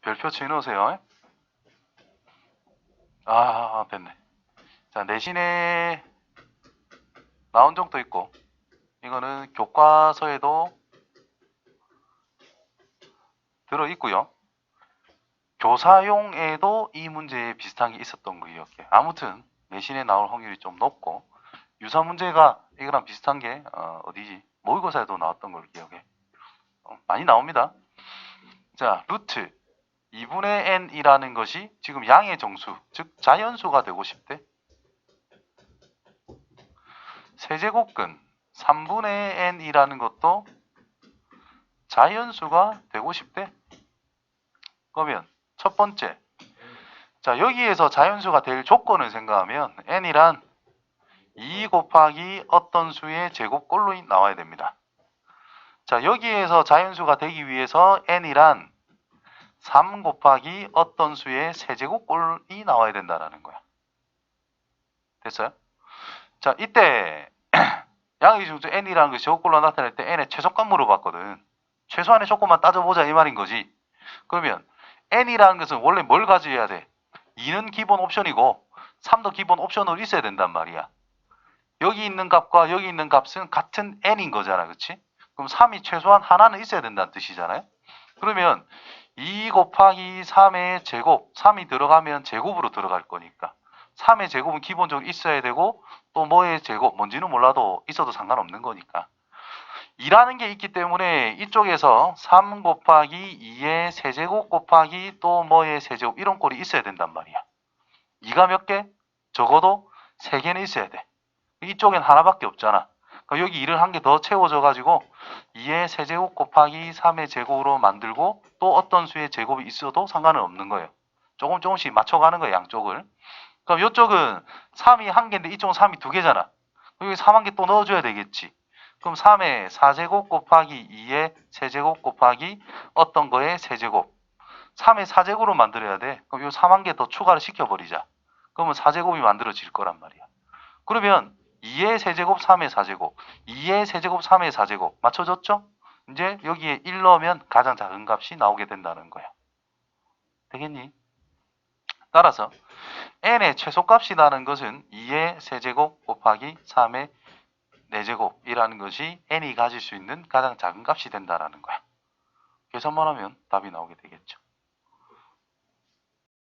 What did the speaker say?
별표 지어놓으세요. 아, 됐네. 자, 내신에 나온 적도 있고, 이거는 교과서에도 들어 있고요. 교사용에도 이 문제에 비슷한 게 있었던 거 기억해. 아무튼 내신에 나올 확률이 좀 높고 유사 문제가 이거랑 비슷한 게 어, 어디지? 모의고사에도 나왔던 걸 기억해. 어, 많이 나옵니다. 자, 루트 2분의 n이라는 것이 지금 양의 정수, 즉 자연수가 되고 싶대. 세제곱근 3분의 n이라는 것도 자연수가 되고 싶대. 그러면 첫 번째, 자 여기에서 자연수가 될 조건을 생각하면 n이란 2 곱하기 어떤 수의 제곱꼴로 나와야 됩니다. 자 여기에서 자연수가 되기 위해서 n이란 3 곱하기 어떤 수의 세제곱꼴이 나와야 된다라는 거야. 됐어요? 자 이때 양의 중수 n이라는 것이 제곱꼴로 나타낼 때 n의 최소값 물어봤거든. 최소한의 조건만 따져보자 이 말인 거지. 그러면 n이라는 것은 원래 뭘 가져야 돼? 2는 기본 옵션이고 3도 기본 옵션으로 있어야 된단 말이야. 여기 있는 값과 여기 있는 값은 같은 n인 거잖아. 그치? 그럼 3이 최소한 하나는 있어야 된다는 뜻이잖아요. 그러면 2 곱하기 3의 제곱, 3이 들어가면 제곱으로 들어갈 거니까 3의 제곱은 기본적으로 있어야 되고 또 뭐의 제곱, 뭔지는 몰라도 있어도 상관없는 거니까 2라는 게 있기 때문에 이쪽에서 3 곱하기 2의 세제곱 곱하기 또 뭐의 세제곱 이런 꼴이 있어야 된단 말이야. 2가 몇 개? 적어도 3개는 있어야 돼. 이쪽엔 하나밖에 없잖아. 그럼 여기 2를 한개 더 채워져 가지고 2의 세제곱 곱하기 3의 제곱으로 만들고 또 어떤 수의 제곱이 있어도 상관은 없는 거예요. 조금 조금씩 맞춰가는 거예요, 양쪽을. 그럼 이쪽은 3이 한 개인데 이쪽은 3이 두 개잖아. 여기 3 한 개 또 넣어줘야 되겠지. 그럼 3의 4제곱 곱하기 2의 세제곱 곱하기 어떤 거의 세제곱. 3의 4제곱으로 만들어야 돼. 그럼 이3한 개 더 추가를 시켜버리자. 그러면 4제곱이 만들어질 거란 말이야. 그러면 2의 세제곱, 3의 4제곱, 2의 세제곱, 3의 4제곱 맞춰졌죠? 이제 여기에 1 넣으면 가장 작은 값이 나오게 된다는 거야. 되겠니? 따라서 n의 최소값이라는 것은 2의 세제곱 곱하기 3의 4제곱이라는 것이 n이 가질 수 있는 가장 작은 값이 된다라는 거야. 계산만 하면 답이 나오게 되겠죠.